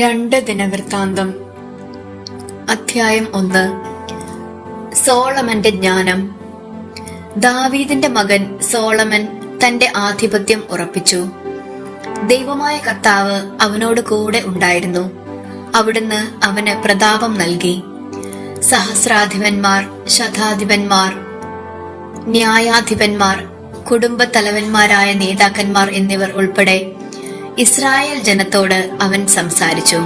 രണ്ട് ദിനവൃത്താന്തം. അധ്യായം ഒന്ന്. സോളമന്റെ ജ്ഞാനം. ദാവീദിന്റെ മകൻ സോളമൻ തന്റെ ആധിപത്യം ഉറപ്പിച്ചു. ദൈവമായ കർത്താവ് അവനോട് കൂടെ ഉണ്ടായിരുന്നു. അവിടുന്ന് അവന് പ്രതാപം നൽകി. സഹസ്രാധിപന്മാർ ശതാധിപന്മാർ ന്യായാധിപന്മാർ കുടുംബത്തലവന്മാരായ നേതാക്കന്മാർ എന്നിവർ ഉൾപ്പെടെ ഇസ്രായേൽ ജനത്തോട് അവൻ സംസാരിച്ചു.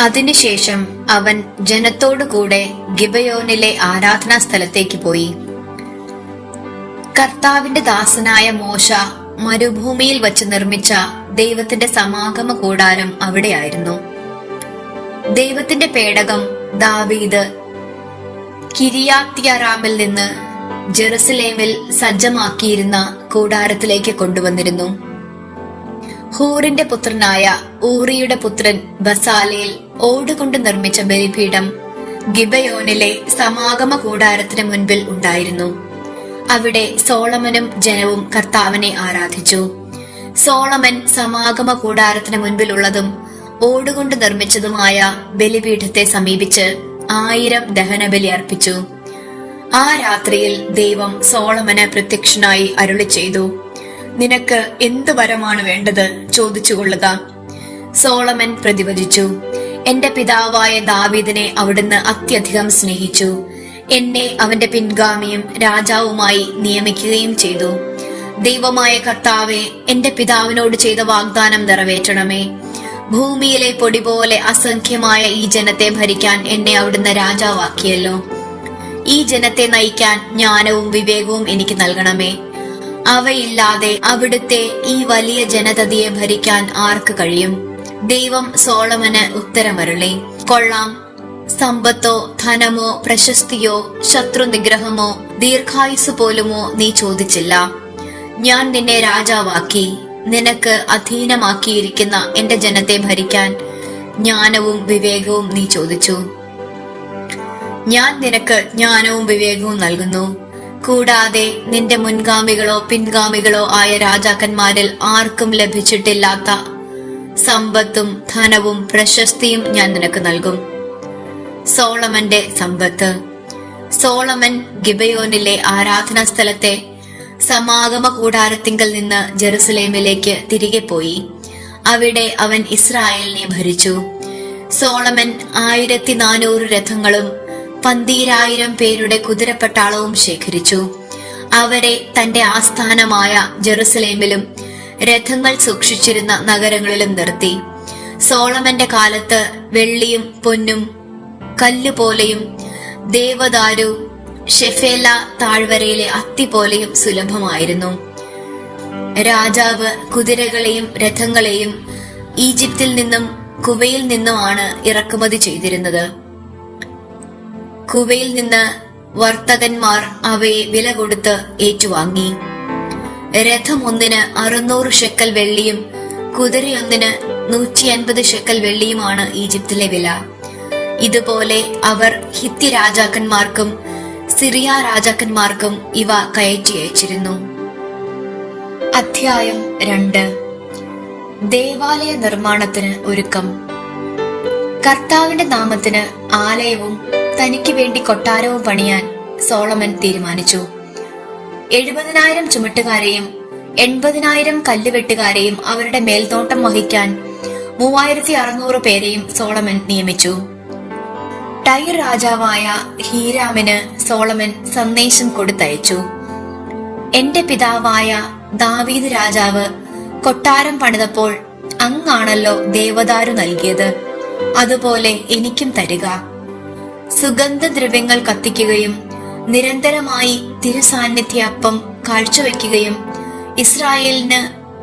അതിനുശേഷം അവൻ ജനത്തോടുകൂടെ ഗിബയോനിലെ ആരാധനാ സ്ഥലത്തേക്ക് പോയി. കർത്താവിന്റെ ദാസനായ മോശ മരുഭൂമിയിൽ വച്ച് നിർമ്മിച്ച ദൈവത്തിന്റെ സമാഗമ കൂടാരം അവിടെയായിരുന്നു. ദൈവത്തിന്റെ പേടകം ദാവീദ് കിരിയാത്യാറാമിൽ നിന്ന് ജെറുസലേമിൽ സജ്ജമാക്കിയിരുന്ന കൂടാരത്തിലേക്ക് കൊണ്ടുവന്നിരുന്നു. ഹൂറിന്റെ പുത്രനായ ഊറിയുടെ പുത്രൻ ബസാലയിൽ ഓടുകൊണ്ട് നിർമ്മിച്ച ബലിപീഠം ഗിബയോനിലെ സമാഗമ കൂടാരത്തിന് മുൻപിൽ ഉണ്ടായിരുന്നു. അവിടെ സോളമനും ജനവും കർത്താവിനെ ആരാധിച്ചു. സോളമൻ സമാഗമ കൂടാരത്തിന് മുൻപിലുള്ളതും ഓടുകൊണ്ട് നിർമ്മിച്ചതുമായ ബലിപീഠത്തെ സമീപിച്ച് ആയിരം ദഹനബലി അർപ്പിച്ചു. ആ രാത്രിയിൽ ദൈവം സോളമന് പ്രത്യക്ഷനായി അരുളി ചെയ്തു നിനക്ക് എന്ത് വരമാണ് വേണ്ടത്? ചോദിച്ചുകൊള്ളുക. സോളമൻ പ്രതിവചിച്ചു. എന്റെ പിതാവായ ദാവീദിനെ അവിടുന്ന് അത്യധികം സ്നേഹിച്ചു. എന്നെ അവന്റെ പിൻഗാമിയും രാജാവുമായി നിയമിക്കുകയും ചെയ്തു. ദൈവമായ കർത്താവെ എന്റെ പിതാവിനോട് ചെയ്ത വാഗ്ദാനം നിറവേറ്റണമേ. ഭൂമിയിലെ പൊടി പോലെ അസംഖ്യമായ ഈ ജനത്തെ ഭരിക്കാൻ എന്നെ അവിടുന്ന് രാജാവാക്കിയല്ലോ. ഈ ജനത്തെ നയിക്കാൻ ജ്ഞാനവും വിവേകവും എനിക്ക് നൽകണമേ. അവയില്ലാതെ അവിടുത്തെ ഈ വലിയ ജനതതിയെ ഭരിക്കാൻ ആർക്ക് കഴിയും? ദൈവം സോളമന് ഉത്തരമരുളി. കൊള്ളാം. സമ്പത്തോ ധനമോ പ്രശസ്തിയോ ശത്രു നിഗ്രഹമോ ദീർഘായുസ് പോലുമോ നീ ചോദിച്ചില്ല. ഞാൻ നിന്നെ രാജാവാക്കി നിനക്ക് അധീനമാക്കിയിരിക്കുന്ന എന്റെ ജനത്തെ ഭരിക്കാൻ ജ്ഞാനവും വിവേകവും നീ ചോദിച്ചു. ഞാൻ നിനക്ക് ജ്ഞാനവും വിവേകവും നൽകുന്നു. കൂടാതെ നിന്റെ മുൻഗാമികളോ പിൻഗാമികളോ ആയ രാജാക്കന്മാരിൽ ആർക്കും ലഭിച്ചിട്ടില്ലാത്ത സമ്പത്തും ധനവും പ്രശസ്തിയും ഞാൻ നിനക്ക് നൽകും. സോളമന്റെ സമ്പത്ത്. സോളമൻ ഗിബയോനിലെ ആരാധനാ സ്ഥലത്തെ സമാഗമ കൂടാരത്തിങ്കൽ നിന്ന് ജെറുസലേമിലേക്ക് തിരികെ പോയി. അവിടെ അവൻ ഇസ്രായേലിനെ ഭരിച്ചു. സോളമൻ ആയിരത്തി നാനൂറ് രഥങ്ങളും പന്തീരായിരം പേരുടെ കുതിരപ്പട്ടാളവും ശേഖരിച്ചു. അവരെ തന്റെ ആസ്ഥാനമായ ജെറുസലേമിലും രഥങ്ങൾ സൂക്ഷിച്ചിരുന്ന നഗരങ്ങളിലും നിർത്തി. സോളമന്റെ കാലത്ത് വെള്ളിയും പൊന്നും കല്ലുപോലെയും ദേവദാരു ഷെഫേല താഴ്വരയിലെ അത്തി പോലെയും സുലഭമായിരുന്നു. രാജാവ് കുതിരകളെയും രഥങ്ങളെയും ഈജിപ്തിൽ നിന്നും കുവയിൽ നിന്നുമാണ് ഇറക്കുമതി ചെയ്തിരുന്നത്. കുവയിൽ നിന്ന് വർത്തകന്മാർ അവയെ വില കൊടുത്ത് ഏറ്റുവാങ്ങി. രഥം ഒന്നിന് അറുന്നൂറ് ഷെക്കൽ വെള്ളിയും കുതിരയൊന്നിന് നൂറ്റി അൻപത് ഷെക്കൽ വെള്ളിയുമാണ് ഈജിപ്തിലെ വില. ഇതുപോലെ അവർ ഹിത്തി രാജാക്കന്മാർക്കും സിറിയ രാജാക്കന്മാർക്കും ഇവ കയറ്റി അയച്ചിരുന്നു. അധ്യായം രണ്ട്. ദേവാലയ നിർമ്മാണത്തിന് ഒരുക്കം. കർത്താവിന്റെ നാമത്തിന് ആലയവും തനിക്ക് വേണ്ടി കൊട്ടാരവും പണിയാൻ സോളമൻ തീരുമാനിച്ചു. എഴുപതിനായിരം ചുമട്ടുകാരെയും എൺപതിനായിരം കല്ലുവെട്ടുകാരെയും അവരുടെ മേൽനോട്ടം വഹിക്കാൻ മൂവായിരത്തി അറുന്നൂറ് പേരെയും സോളമൻ നിയമിച്ചു. ടൈർ രാജാവായ ഹീരാമിന് സോളമൻ സന്ദേശം കൊടുത്തയച്ചു. എന്റെ പിതാവായ ദാവീദ് രാജാവ് കൊട്ടാരം പണിതപ്പോൾ അങ്ങാണല്ലോ ദേവദാരു നൽകിയത്. അതുപോലെ എനിക്കും തരിക. സുഗന്ധദ്രവ്യങ്ങൾ കത്തിക്കുകയും നിരന്തരമായി തിരുസാന്നിധ്യ അപ്പം കാഴ്ചവെക്കുകയും ഇസ്രായേലിന്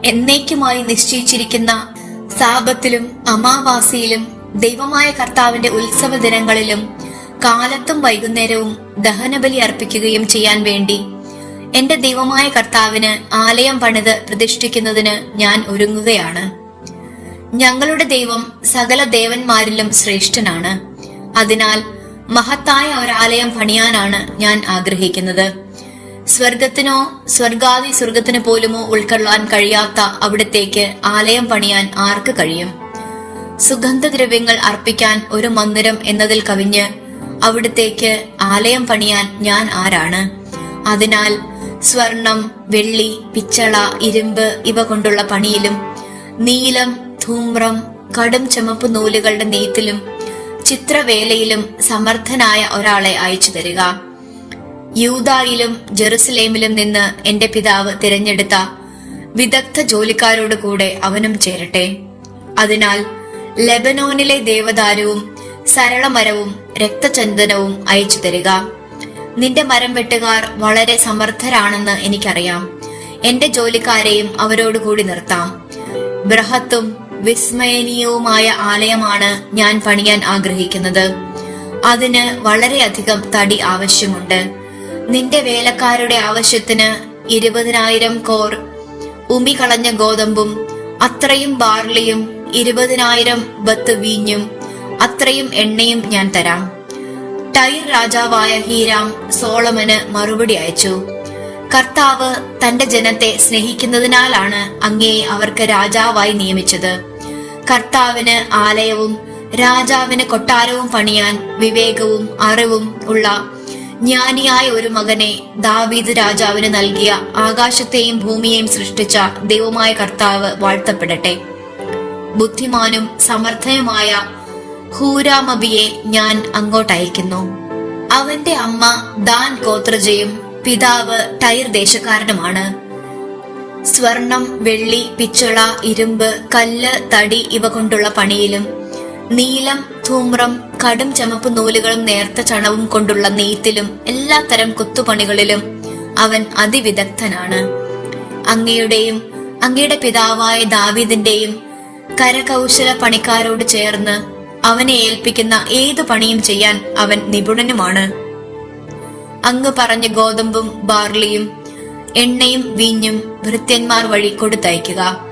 എന്നേക്കുമായി നിശ്ചയിച്ചിരിക്കുന്ന സാപത്തിലും അമാവാസിയിലും ദൈവമായ കർത്താവിന്റെ ഉത്സവ ദിനങ്ങളിലും കാലത്തും വൈകുന്നേരവും ദഹനബലി അർപ്പിക്കുകയും ചെയ്യാൻ വേണ്ടി എന്റെ ദൈവമായ കർത്താവിന് ആലയം പണിത് പ്രതിഷ്ഠിക്കുന്നതിന് ഞാൻ ഒരുങ്ങുകയാണ്. ഞങ്ങളുടെ ദൈവം സകല ദേവന്മാരിലും ശ്രേഷ്ഠനാണ്. അതിനാൽ മഹത്തായ ഒരാലയം പണിയാനാണ് ഞാൻ ആഗ്രഹിക്കുന്നത്. സ്വർഗത്തിനോ സ്വർഗാദി സ്വർഗത്തിന് പോലുമോ ഉൾക്കൊള്ളാൻ കഴിയാത്ത അവിടത്തേക്ക് ആലയം പണിയാൻ ആർക്ക് കഴിയും? സുഗന്ധദ്രവ്യങ്ങൾ അർപ്പിക്കാൻ ഒരു മന്ദിരം എന്നതിൽ കവിഞ്ഞ് അവിടത്തേക്ക് ആലയം പണിയാൻ ഞാൻ ആരാണ്? അതിനാൽ സ്വർണം വെള്ളി പിച്ചള ഇരുമ്പ് ഇവ കൊണ്ടുള്ള പണിയിലും നീലം ധൂമ്രം കടും ചുമപ്പ് നൂലുകളുടെ നെയ്ത്തിലും ചിത്രവേലയിലും സമർത്ഥനായ ഒരാളെ അയച്ചു തരിക. യൂതായിലും ജെറുസലേമിലും നിന്ന് എന്റെ പിതാവ് തിരഞ്ഞെടുത്ത വിദഗ്ധ ജോലിക്കാരോട് കൂടെ അവനും ചേരട്ടെ. അതിനാൽ ലെബനോനിലെ ദേവദാരുവും സരളമരവും രക്തചന്ദനവും അയച്ചു തരിക. നിന്റെ മരം വെട്ടുകാർ വളരെ സമർത്ഥരാണെന്ന് എനിക്കറിയാം. എന്റെ ജോലിക്കാരെയും അവരോട് കൂടി നിർത്താം. ബൃഹത്തും വിസ്മയനീയവുമായ ആലയമാണ് ഞാൻ പണിയാൻ ആഗ്രഹിക്കുന്നത്. അതിന് വളരെയധികം തടി ആവശ്യമുണ്ട്. നിന്റെ വേലക്കാരുടെ ആവശ്യത്തിന് ഇരുപതിനായിരം കോർ ഉമി കളഞ്ഞ ഗോതമ്പും അത്രയും ബാർലിയും ഇരുപതിനായിരം ബത്ത് വീഞ്ഞും അത്രയും എണ്ണയും ഞാൻ തരാം. ടൈർ രാജാവായ ഹീരാം സോളമന് മറുപടി അയച്ചു. കർത്താവ് തന്റെ ജനത്തെ സ്നേഹിക്കുന്നതിനാലാണ് അങ്ങയെ അവർക്ക് രാജാവായി നിയമിച്ചത്. കർത്താവിന് ആലയവും രാജാവിന് കൊട്ടാരവും പണിയാൻ വിവേകവും അറിവും ഉള്ള ജ്ഞാനിയായ ഒരു മകനെ ദാവീദ് രാജാവിന് നൽകിയ ആകാശത്തെയും ഭൂമിയെയും സൃഷ്ടിച്ച ദൈവമായ കർത്താവ് വാഴ്ത്തപ്പെടട്ടെ. ബുദ്ധിമാനും സമർത്ഥനുമായ ഹൂരാമബിയെ ഞാൻ അങ്ങോട്ടയക്കുന്നു. അവന്റെ അമ്മ ദാൻ ഗോത്രജയും പിതാവ് ടൈർ ദേശക്കാരനുമാണ്. സ്വർണം വെള്ളി പിച്ചള ഇരുമ്പ് കല്ല് തടി ഇവ കൊണ്ടുള്ള പണിയിലും. നീലം ധൂമ്രം കടും ചമപ്പ് നൂലുകളും നേർത്ത ചണവും കൊണ്ടുള്ള നെയ്ത്തിലും എല്ലാത്തരം കൊത്തുപണികളിലും അവൻ അതിവിദഗ്ധനാണ്. അങ്ങയുടെയും അങ്ങയുടെ പിതാവായ ദാവീദിന്റെയും കരകൗശല പണിക്കാരോട് ചേർന്ന് അവനെ ഏൽപ്പിക്കുന്ന ഏതു പണിയും ചെയ്യാൻ അവൻ നിപുണനുമാണ്. അങ്ങ് പറഞ്ഞ ഗോതമ്പും ബാർലിയും എണ്ണയും വീഞ്ഞും ഭൃത്യന്മാർ വഴി കൊടുത്തയക്കുക.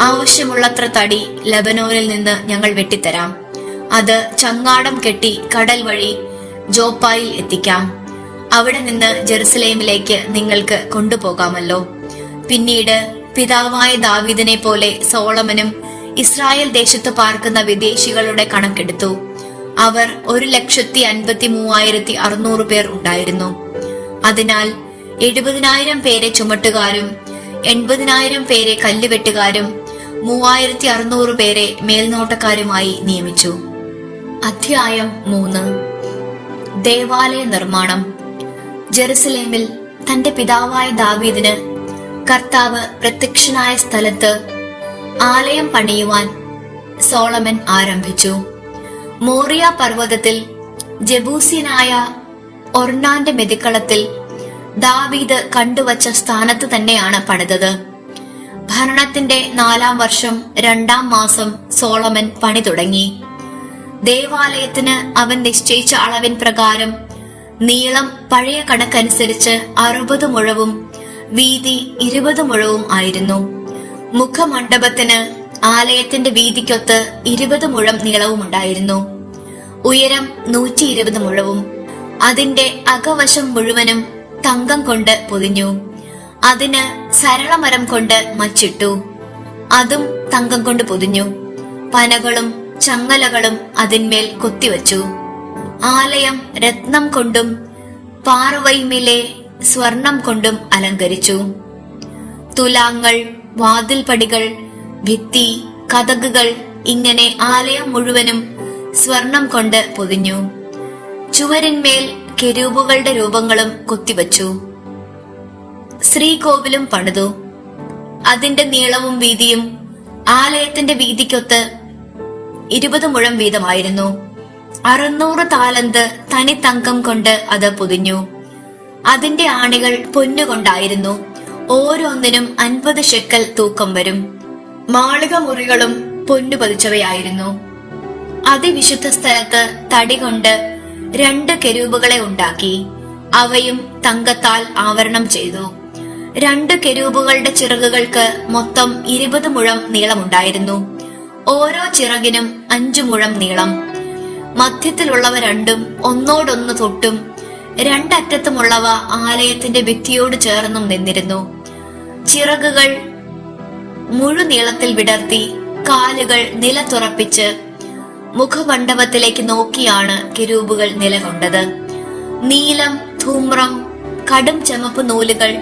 ആവശ്യമുള്ളത്ര തടി ലബനോനിൽ നിന്ന് ഞങ്ങൾ വെട്ടിത്തരാം. അത് ചങ്ങാടം കെട്ടി കടൽ വഴി ജോപ്പായിൽ എത്തിക്കാം. അവിടെ നിന്ന് ജെറുസലേമിലേക്ക് നിങ്ങൾക്ക് കൊണ്ടുപോകാമല്ലോ. പിന്നീട് പിതാവായ ദാവീദിനെ പോലെ സോളമനും ഇസ്രായേൽ ദേശത്ത് പാർക്കുന്ന വിദേശികളുടെ കണക്കെടുത്തു അവർ ഒരു ലക്ഷത്തി അൻപത്തി മൂവായിരത്തി അറുന്നൂറ് പേർ ഉണ്ടായിരുന്നു. അതിനാൽ എഴുപതിനായിരം പേരെ ചുമട്ടുകാരും എൺപതിനായിരം പേരെ കല്ലുവെട്ടുകാരും മൂവായിരത്തി അറുന്നൂറ് പേരെ മേൽനോട്ടക്കാരുമായി നിയമിച്ചു. അധ്യായം മൂന്ന്. ദേവാലയ നിർമ്മാണം. ജെറുസലേമിൽ തന്റെ പിതാവായ ദാവീദിന് കർത്താവ് പ്രത്യക്ഷനായ സ്ഥലത്ത് ആലയം പണിയുവാൻ സോളമൻ ആരംഭിച്ചു. മോറിയ പർവതത്തിൽ ജബൂസിയനായ ഒർണാന്റെ മെതിക്കളത്തിൽ ദാവീദ് കണ്ടുവച്ച സ്ഥാനത്ത് തന്നെയാണ് പണിതത്. ഭരണത്തിന്റെ നാലാം വർഷം രണ്ടാം മാസം സോളമൻ പണി തുടങ്ങി. ദേവാലയത്തിന് അവൻ നിശ്ചയിച്ച അളവിൻ പ്രകാരം നീളം പഴയ കണക്കനുസരിച്ച് അറുപത് മുഴവും വീതി ഇരുപത് മുഴവും ആയിരുന്നു. മുഖമണ്ഡപത്തിന് ആലയത്തിന്റെ വീതിക്കൊത്ത് ഇരുപത് മുഴം നീളവും ഉണ്ടായിരുന്നു. ഉയരം നൂറ്റി ഇരുപത് മുഴവും. അതിന്റെ അകവശം മുഴുവനും തങ്കം കൊണ്ട് പൊതിഞ്ഞു. അതിന് സരളമരം കൊണ്ട് മച്ചിട്ടു. അതും തങ്കം കൊണ്ട് പൊതിഞ്ഞു. പനകളും ചങ്ങലകളും അതിന്മേൽ കൊത്തിവച്ചു. ആലയം രത്നം കൊണ്ടും പാർവൈമിലെ സ്വർണം കൊണ്ടും അലങ്കരിച്ചു. തുലാങ്ങൾ വാതിൽപടികൾ ഭിത്തി കഥകുകൾ ഇങ്ങനെ ആലയം മുഴുവനും സ്വർണം കൊണ്ട് പൊതിഞ്ഞു. ചുവരിന്മേൽ കെരൂബുകളുടെ രൂപങ്ങളും കുത്തിവച്ചു. ശ്രീകോവിലും പണിതു. അതിന്റെ നീളവും വീതിയും ആലയത്തിന്റെ വീതിക്കൊത്ത് ഇരുപത് മുഴം വീതമായിരുന്നു. അറുന്നൂറ് താലന്ത് തനി തങ്കം കൊണ്ട് അത് പൊതിഞ്ഞു. അതിന്റെ ആണികൾ പൊന്നുകൊണ്ടായിരുന്നു ഓരോന്നിനും അൻപത് ഷെക്കൽ തൂക്കം വരും. മാളിക മുറികളും പൊന്നു പതിച്ചവയായിരുന്നു അതിവിശുദ്ധ സ്ഥലത്ത് തടി കൊണ്ട് രണ്ട് കെരൂബുകളെ ഉണ്ടാക്കി. അവയും തങ്കത്താൽ ആവരണം ചെയ്തു. രണ്ട് കെരൂബുകളുടെ ചിറകുകൾക്ക് മൊത്തം ഇരുപത് മുഴം നീളമുണ്ടായിരുന്നു. ഓരോ ചിറകിനും അഞ്ചു മുഴം നീളം. മധ്യത്തിലുള്ളവ രണ്ടും ഒന്നോടൊന്ന് തൊട്ടും രണ്ടറ്റത്തുമുള്ളവ ആലയത്തിന്റെ ഭിത്തിയോട് ചേർന്നും നിന്നിരുന്നു. ചിറകുകൾ മുഴുനീളത്തിൽ വിടർത്തി കാലുകൾ നിലത്തുറപ്പിച്ച് മുഖമണ്ഡപത്തിലേക്ക് നോക്കിയാണ് കിരൂപുകൾ നിലകൊണ്ടത്. നീലം ധൂമ്രം കടും ചമപ്പ് നൂലുകൾ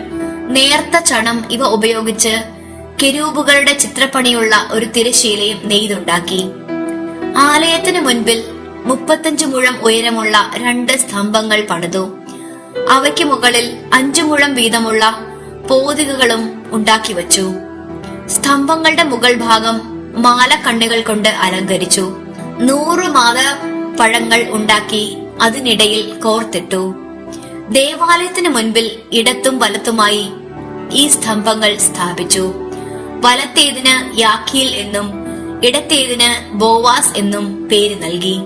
നേർത്ത ചണം ഇവ ഉപയോഗിച്ച് കെരൂബുകളുടെ ചിത്രപ്പണിയുള്ള ഒരു തിരശീലയും നെയ്തുണ്ടാക്കി. ആലയത്തിന് മുൻപിൽ മുപ്പത്തഞ്ചു മുഴം ഉയരമുള്ള രണ്ട് സ്തംഭങ്ങൾ പണിതു. അവയ്ക്ക് മുകളിൽ അഞ്ചു മുഴം വീതമുള്ള പോതികകളും ഉണ്ടാക്കി വച്ചു. സ്തംഭങ്ങളുടെ മുകൾ ഭാഗം മാലക്കണ്ണുകൾ കൊണ്ട് അലങ്കരിച്ചു. നൂറ് മാത പഴങ്ങൾ ഉണ്ടാക്കി അതിനിടയിൽ കോർത്തിട്ടു. ദേവാലയത്തിന് മുൻപിൽ ഇടത്തും വലത്തുമായി ഈ സ്തംഭങ്ങൾ സ്ഥാപിച്ചു. വലത്തേതിന് യാഖീൽ എന്നും ഇടത്തേതിന് ബോവാസ് എന്നും പേര് നൽകി.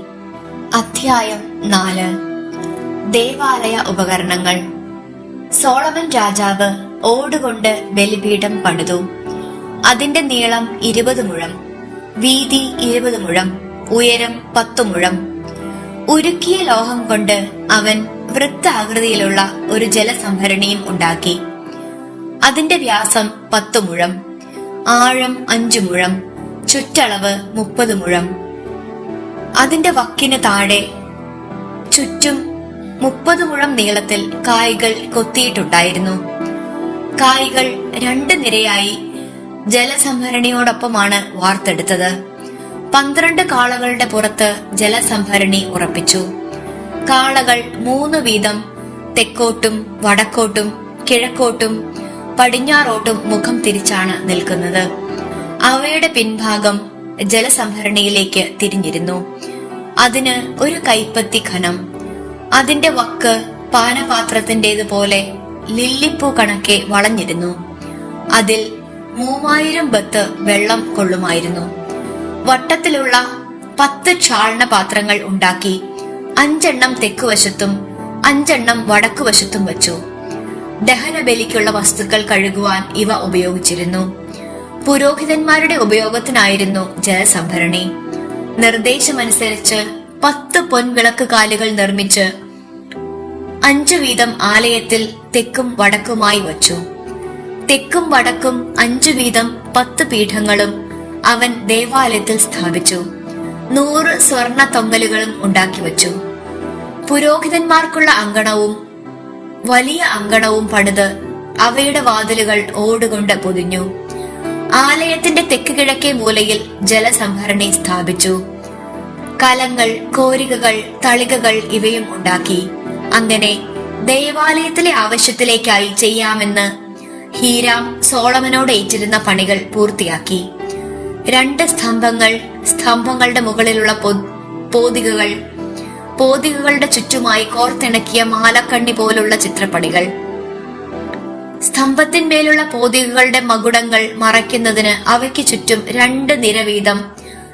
അധ്യായം നാല്. ദേവാലയ ഉപകരണങ്ങൾ. സോളമൻ രാജാവ് ഓടുകൊണ്ട് ബലിപീഠം പണിതു. അതിന്റെ നീളം ഇരുപത് മുഴം വീതി ഇരുപത് മുഴം. ഉയരം പത്തു മുഴം ഉരുക്കിയ ലോഹം കൊണ്ട് അവൻ വൃത്താകൃതിയിലുള്ള ഒരു ജലസംഭരണിയും ഉണ്ടാക്കി. അതിന്റെ വ്യാസം പത്തു മുഴം ആഴം അഞ്ചു മുഴം ചുറ്റളവ് മുപ്പത് മുഴം അതിന്റെ വക്കിന് താഴെ ചുറ്റും മുപ്പത് മുഴം നീളത്തിൽ കായ്കൾ കൊത്തിയിട്ടുണ്ടായിരുന്നു. കായ്കൾ രണ്ട് നിരയായി ജലസംഭരണിയോടൊപ്പമാണ് വാർത്തെടുത്തത്. പന്ത്രണ്ട് കാളകളുടെ പുറത്ത് ജലസംഭരണി ഉറപ്പിച്ചു. കാളകൾ മൂന്ന് വീതം തെക്കോട്ടും വടക്കോട്ടും കിഴക്കോട്ടും പടിഞ്ഞാറോട്ടും മുഖം തിരിച്ചാണ് നിൽക്കുന്നത്. അവയുടെ പിൻഭാഗം ജലസംഭരണിയിലേക്ക് തിരിഞ്ഞിരുന്നു. അതിന് ഒരു കൈപ്പത്തി ഖനം അതിന്റെ വക്ക് പാനപാത്രത്തിന്റേതുപോലെ ലില്ലിപ്പൂ കണക്കെ വളഞ്ഞിരുന്നു. അതിൽ മൂവായിരം ബത്ത് വെള്ളം കൊള്ളുമായിരുന്നു. വട്ടത്തിലുള്ള പത്ത് ക്ഷാളന പാത്രങ്ങൾ ഉണ്ടാക്കി അഞ്ചെണ്ണം തെക്കുവശത്തും അഞ്ചെണ്ണം വടക്കുവശത്തും വച്ചു. ദഹനബലിക്കുള്ള വസ്തുക്കൾ കഴുകുവാൻ ഇവ ഉപയോഗിച്ചിരുന്നു. പുരോഹിതന്മാരുടെ ഉപയോഗത്തിനായിരുന്നു ജലസംഭരണി. നിർദ്ദേശമനുസരിച്ച് പത്ത് പൊൻവിളക്ക് കാലുകൾ നിർമ്മിച്ച് അഞ്ചു വീതം ആലയത്തിൽ തെക്കും വടക്കുമായി വച്ചു. തെക്കും വടക്കും അഞ്ചു വീതം പത്ത് പീഠങ്ങളും അവൻ ദേവാലയത്തിൽ സ്ഥാപിച്ചു. നൂറ് സ്വർണ തൊങ്ങലുകളും ഉണ്ടാക്കി വച്ചു. പുരോഹിതന്മാർക്കുള്ള അങ്കണവും വലിയ അങ്കണവും പണിത് അവയുടെ വാതിലുകൾ ഓടുകൊണ്ട് പൊതിഞ്ഞു. ആലയത്തിന്റെ തെക്ക് കിഴക്കേ മൂലയിൽ ജലസംഭരണി സ്ഥാപിച്ചു. കലങ്ങൾ കോരികകൾ തളികകൾ ഇവയും ഉണ്ടാക്കി. അങ്ങനെ ദേവാലയത്തിലെ ആവശ്യത്തിലേക്കായി ചെയ്യാമെന്ന് ഹീരാം സോളമനോട് ഏറ്റിരുന്ന പണികൾ പൂർത്തിയാക്കി. രണ്ട് സ്തംഭങ്ങൾ സ്തംഭങ്ങളുടെ മുകളിലുള്ള പോതികകൾ. പോതികകളുടെ ചുറ്റുമായി കോർത്തിണക്കിയ മാലക്കണ്ണി പോലുള്ള ചിത്രപ്പണികൾ. സ്തംഭത്തിന്മേലുള്ള പോതികകളുടെ മകുടങ്ങൾ മറയ്ക്കുന്നതിന് അവയ്ക്ക് ചുറ്റും രണ്ട് നിര വീതം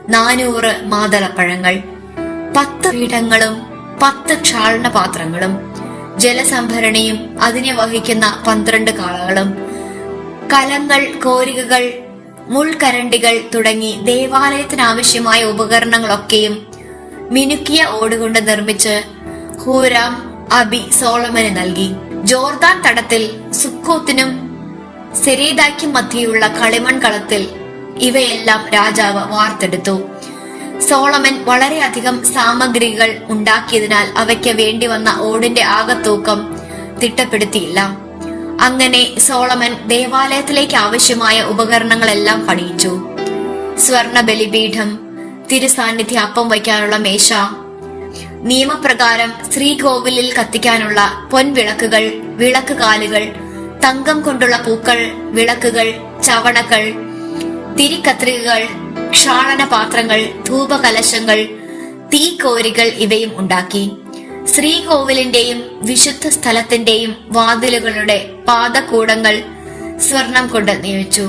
നാനൂറ് മാതളപ്പഴങ്ങൾ. പത്ത് പീഠങ്ങളും പത്ത് ക്ഷാളന പാത്രങ്ങളും ജലസംഭരണിയും അതിനെ വഹിക്കുന്ന പന്ത്രണ്ട് കാളകളും. കലങ്ങൾ കോരികകൾ മുൾക്കരണ്ടികൾ തുടങ്ങി ദേവാലയത്തിനാവശ്യമായ ഉപകരണങ്ങളൊക്കെയും മിനുക്കിയ ഓടുകൊണ്ട് നിർമ്മിച്ച് ഹൂരാം അബി സോളമന് നൽകി. ജോർദാൻ തടത്തിൽ സുക്കോത്തിനും സെരീദായ്ക്കും മധ്യയുള്ള കളിമൺ കളത്തിൽ ഇവയെല്ലാം രാജാവ് വാർത്തെടുത്തു. സോളമൻ വളരെയധികം സാമഗ്രികൾ ഉണ്ടാക്കിയതിനാൽ അവയ്ക്ക് വേണ്ടി വന്ന ഓടിന്റെ ആകത്തൂക്കം തിട്ടപ്പെടുത്തിയില്ല. അങ്ങനെ സോളമൻ ദേവാലയത്തിലേക്ക് ആവശ്യമായ ഉപകരണങ്ങളെല്ലാം പണിയിച്ചു. സ്വർണ ബലിപീഠം തിരുസാന്നിധ്യ അപ്പം വയ്ക്കാനുള്ള മേശ നിയമപ്രകാരം ശ്രീകോവിലിൽ കത്തിക്കാനുള്ള പൊൻവിളക്കുകൾ വിളക്ക് കാലുകൾ തങ്കം കൊണ്ടുള്ള പൂക്കൾ വിളക്കുകൾ ചവണകൾ തിരിക്കത്രികകൾ ക്ഷാളന പാത്രങ്ങൾ ധൂപകലശങ്ങൾ തീക്കോരികൾ ഇവയും ഉണ്ടാക്കി. ശ്രീകോവിലിന്റെയും വിശുദ്ധ സ്ഥലത്തിന്റെയും വാതിലുകളുടെ പാദകൂടങ്ങൾ സ്വർണം കൊണ്ട് നിയമിച്ചു.